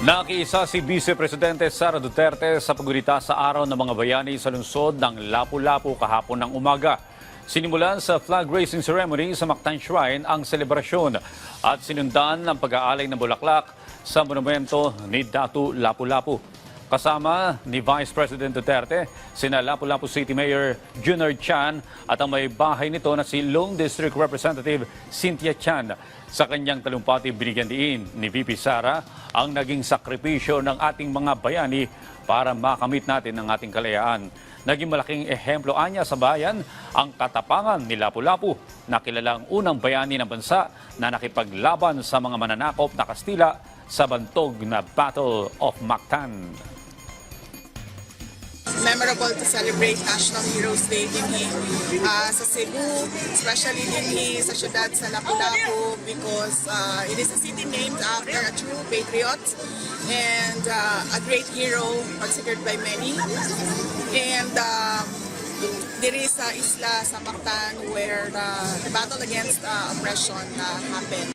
Nakiisa si Vice Presidente Sara Duterte sa paggunita sa araw ng mga bayani sa lungsod ng Lapu-Lapu kahapon ng umaga. Sinimulan sa flag raising ceremony sa Mactan Shrine ang selebrasyon at sinundan ng pag-aalay ng bulaklak sa monumento ni Datu Lapu-Lapu. Kasama ni Vice President Duterte, sina Lapu-Lapu City Mayor Junard Chan at ang may bahay nito na si Lone District Representative Cynthia Chan. Sa kanyang talumpati binigyan diin ni VP Sara ang naging sakripisyo ng ating mga bayani para makamit natin ang ating kalayaan. Naging malaking ehemplo anya sa bayan ang katapangan ni Lapu-Lapu na kilalang unang bayani ng bansa na nakipaglaban sa mga mananakop na Kastila sa bantog na Battle of Mactan. Memorable to celebrate National Heroes Day dinhi uh, sa Cebu, especially dinhi sa syudad sa Lapu-Lapu because uh, it is a city named after a true patriot and uh, a great hero considered by many. And um, diri sa isla sa Mactan where the, the battle against uh, oppression uh, happened.